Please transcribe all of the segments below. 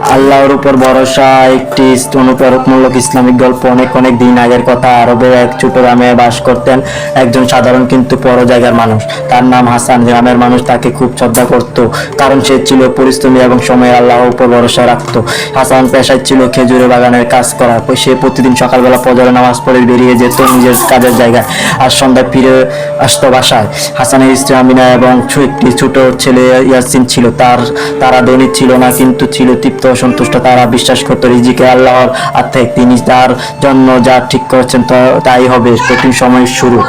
আল্লাহর উপর ভরসা, একটি অনুপ্রেরকমূলক ইসলামিক গল্প অনেক অনেক দিন আগের কথা। আরবের এক ছোট গ্রামে বাস করতেন একজন সাধারণ কিন্তু বড় জায়গার মানুষ। তার নাম হাসান। গ্রামের মানুষ তাকে খুব শ্রদ্ধা করত। কারণ সে ছিল পরিশ্রমী এবং সময় আল্লাহর উপর ভরসা রাখতো। হাসান পেশায় ছিল খেজুরের বাগানের কাজ করা। সে প্রতিদিন সকালবেলা ফজরের নামাজ পড়ে বেরিয়ে যেত নিজের কাজের জায়গায় আর সন্ধ্যায় ফিরে আসতো বাসায়। হাসানের স্ত্রী আমিনা এবং একটি ছোট ছেলে ইয়াসিন ছিল। তার, তারা ধনী ছিল না, কিন্তু ছিল তৃপ্ত। সন্তুষ্ট, তারা বিশ্বাস করত রিজিকে আল্লাহর আর্থিক তিনি তার জন্য যা ঠিক করেছেন তাই হবে। কঠিন সময় শুরু।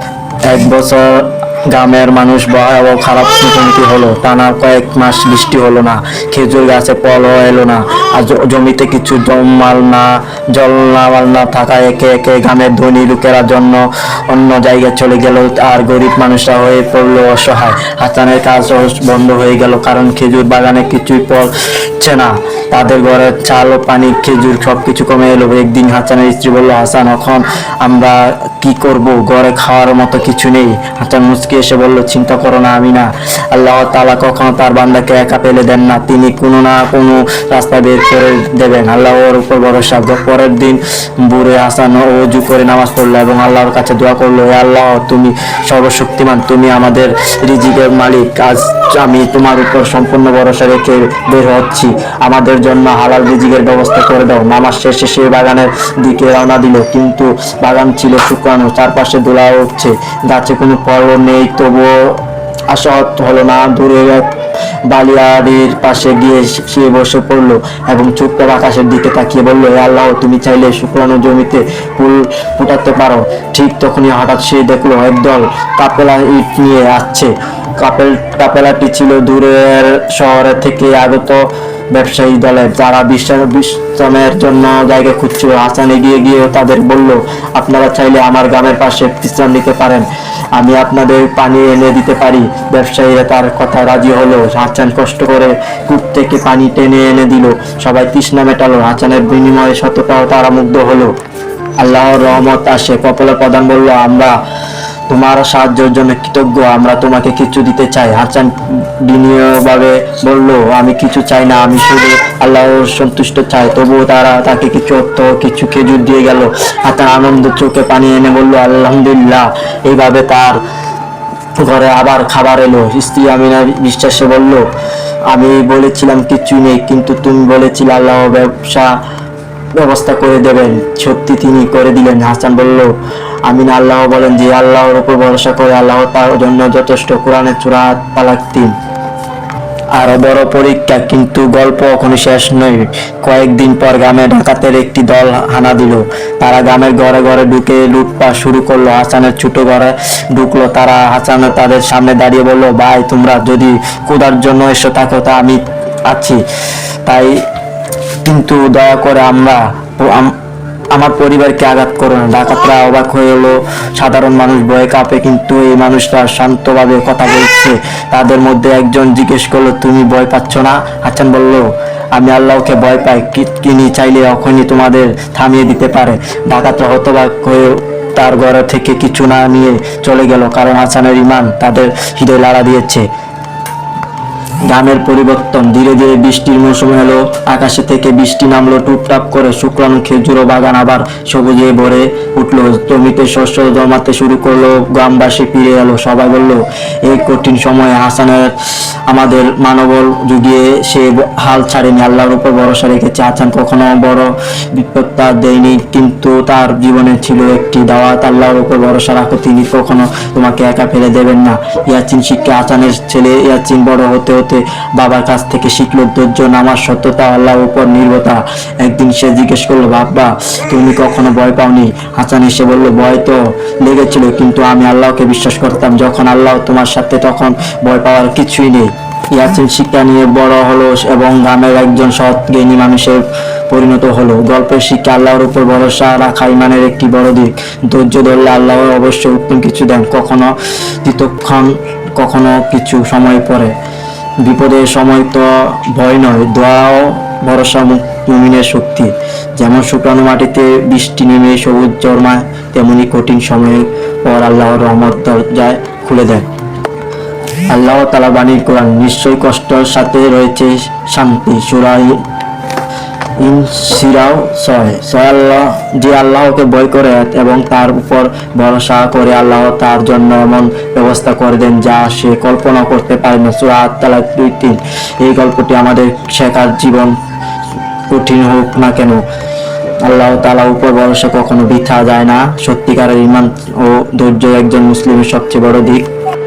এক বছর গ্রামের মানুষ ভয়াবহ খারাপ মুখোমুখি হলো। টানা কয়েক মাস বৃষ্টি হলো না, খেজুর গাছে ফলও এলো না, আর জমিতে কিছু জমাল না, জল নামাল না থাকা একে একে গ্রামের ধনী লোকেরা জন্য অন্য জায়গায় চলে গেল, আর গরিব মানুষরা হয়ে পড়ল অসহায়। হাসানের কাজ বন্ধ হয়ে গেল, কারণ খেজুর বাগানে কিছুই পড়ছে না। তাদের ঘরের চাল ও পানি, খেজুর সবকিছু কমে এলো। একদিন হাসানের স্ত্রী বলল, হাসান, এখন আমরা কি করব? ঘরে খাওয়ার মতো কিছু নেই। হাসান মুচকি এসে বলল, চিন্তা করো না আমি না আল্লাহ তাআলা কখনো তার বান্দাকে একা পেলে দেন না। তিনি কোনো না কোনো রাস্তা বের করে দেবেন। আল্লাহর উপর ভরসা। পরের দিন বুড়ে হাসান অজু করে নামাজ পড়ল এবং আল্লাহর কাছে দোয়া করল আল্লাহ, তুমি সর্বশক্তিমান। তুমি আমাদের রিজিকের মালিক। আজ আমি তোমার উপর সম্পূর্ণ ভরসা রেখে বের হচ্ছি। আমাদের জন্য হালাল রিজিকের ব্যবস্থা করে দাও। নামাজ শেষে সে বাগানের দিকে রওনা দিল, কিন্তু বাগান ছিল শুকানো, চারপাশে দোলা উঠছে। গাছে কোনো ফল নেই, তবুও আশাহত হলো না, দূরে এক বালিয়াড়ির পাশে গিয়ে সে বসে পড়ল এবং ছোট্ট আকাশের দিকে তাকিয়ে বলল, হে আল্লাহ, তুমি চাইলে শুকনো জমিতে ফুল ফুটাতে পারো। ঠিক তখনই হঠাৎ সে দেখল একদল কাপেলা ইট নিয়ে আসছে। কাপেল কাপেলাটি ছিল দূরের শহরে থেকে আগত ব্যবসায়ী দলের। যারা বিশ্রাম বিশ্রামের জন্য জায়গা খুঁজছিল, হাসান এগিয়ে গিয়ে তাদের বলল, আপনারা চাইলে আমার গ্রামের পাশে বিশ্রাম নিতে পারেন। আমি আপনাদের পানি এনে দিতে পারি। ব্যবসায়ীরা তার কথা রাজি হলো। হাসান কষ্ট করে কূপ থেকে পানি টেনে এনে দিল। সবাই তৃষ্ণা মেটালো হাসানের বিনিময়ে শতটাও তারা মুগ্ধ হলো। আল্লাহর রহমত আসে, কপলা প্রধান বলল, আমরা তোমার সাহায্যের জন্য কৃতজ্ঞ, আমরা তোমাকে কিছু দিতে চাই। হাসান বিনীয়ভাবে বলল, আমি কিছু চাই না, আমি শুধু আল্লাহর সন্তুষ্ট চাই। তবুও তারা তাকে কিছু অর্থ, কিছু খেজুর দিয়ে গেল। হাসান আনন্দ চোখে পানি এনে বলল, আলহামদুলিল্লাহ। এইভাবে তার ঘরে আবার খাবার এলো। স্ত্রী আমিনা বিশ্বাসে বলল, আমি বলেছিলাম কিছু নেই, কিন্তু তুমি বলেছিলে আল্লাহ ব্যবসা, ব্যবস্থা করে দেবেন। সত্যি তিনি করে দিলেন। হাসান বলল, আমিনা আল্লাহ বলেন যে, আল্লাহর উপর ভরসা করে আল্লাহ তার জন্য যথেষ্ট কোরআনের চূড়া তালাক আরও বড় পরীক্ষা, কিন্তু গল্প এখনও শেষ নয়। কয়েকদিন পর গ্রামে ডাকাতের একটি দল হানা দিল। তারা গ্রামের ঘরে ঘরে ঢুকে লুটপা শুরু করল। হাসানের ছোট ঘরে ঢুকলো। তারা হাসান তাদের সামনে দাঁড়িয়ে বলল, ভাই, তোমরা যদি কোদার জন্য এসে থাকো, তা আমি আছি। তাই কিন্তু দয়া করে আমরা আমার পরিবারকে আঘাত করো না। ডাকাতরা অবাক হয়ে এলো। সাধারণ মানুষ ভয়ে কাঁপে, কিন্তু এই মানুষরা শান্তভাবে কথা বলছে। তাদের মধ্যে একজন জিজ্ঞেস করল, তুমি ভয় পাচ্ছ না? হাসান বলল, আমি আল্লাহকে ভয় পাই। কি- তিনি চাইলে এখনই তোমাদের থামিয়ে দিতে পারে। ডাকাতরা হতবাক হয়ে তার ঘর থেকে কিছু না নিয়ে চলে গেল, কারণ হাসানের ইমান তাদের হৃদয় লাড়া দিয়েছে। গ্রামের পরিবর্তন। ধীরে ধীরে বৃষ্টির মৌসুম এলো, আকাশে থেকে বৃষ্টি নামলো, টুপটাপ করে শুক্রাণু খেজুর বাগান আবার সবুজে ভরে উঠল। জমিতে শস্য জমাতে শুরু করল, গ্রামবাসী ফিরে এলো। সবাই বলল এই কঠিন সময়ে হাসানের আমাদের মানবল যুগিয়ে সে হাল ছাড়েনি। আল্লাহর উপর ভরসা রেখেছে। হাসান কখনো বড় বিপত্তা দেয়নি, কিন্তু তার জীবনে ছিল একটি দাওয়াত। আল্লাহর উপর ভরসা রাখো, তিনি কখনো তোমাকে একা ফেলে দেবেন না। ইয়াচিন শিক্ষা হাসানের ছেলে ইয়াচিন বড় হতে হতে বাবার কাছ থেকে শিখলো ধৈর্য নামাজ সত্যতা, আল্লাহর উপর নির্ভরতা। একদিন সে জিজ্ঞেস করল বাবা তুমি কখনো ভয় পাওনি? হাসান এসে বলল, ভয় তো লেগেছিল, কিন্তু আমি আল্লাহকে বিশ্বাস করতাম। যখন আল্লাহ তোমার সাথে, তখন ভয় পাওয়ার কিছুই নেই। ইয়াসিন শিক্ষা নিয়ে বড় হলো এবং গ্রামের একজন সৎ, জ্ঞানী মানুষের পরিণত হলো। গল্পের শিক্ষা আল্লাহর উপর ভরসা রাখা ইমানের একটি বড় দিক। ধৈর্য ধরলে আল্লাহ অবশ্যই উত্তম কিছু দেন। কখনো তৃতক্ষণ কখনো কিছু সময় পরে। বিপদের সময় তো ভয় নয়, দোয়াও, ভরসা মুমিনের শক্তি। যেমন শুকনো মাটিতে বৃষ্টি নেমে সবুজ জর্মায় তেমনি কঠিন সময়ের পর আল্লাহর রহমত দরজায় খুলে দেয় আল্লাহ তালা বাণীর কোরআন, নিশ্চয়ই কষ্টর সাথে রয়েছে শান্তি। সুরাই ইনসিরাও ছয় ছয় আল্লাহ, যে আল্লাহকে ভয় করে এবং তার উপর ভরসা করে আল্লাহ তার জন্য এমন ব্যবস্থা করে দেন যা সে কল্পনা করতে পারে না। সুরা তালাক দুই তিন, এই গল্পটি আমাদের শেখার জীবন কঠিন হোক না কেন। আল্লাহ তালা উপর ভরসা কখনো বৃথা যায় না। সত্যিকারের ইমান ও ধৈর্য একজন মুসলিমের সবচেয়ে বড় দিক।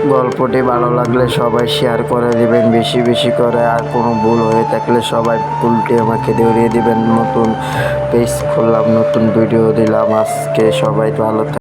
গল্পটি ভালো লাগলে সবাই শেয়ার করে দিবেন, বেশি বেশি করে। আর কোনো ভুল হয়ে থাকলে সবাই ভুলটি আমাকে ধরিয়ে দিবেন। নতুন পেজ খুললাম, নতুন ভিডিও দিলাম। আজকে সবাই ভালো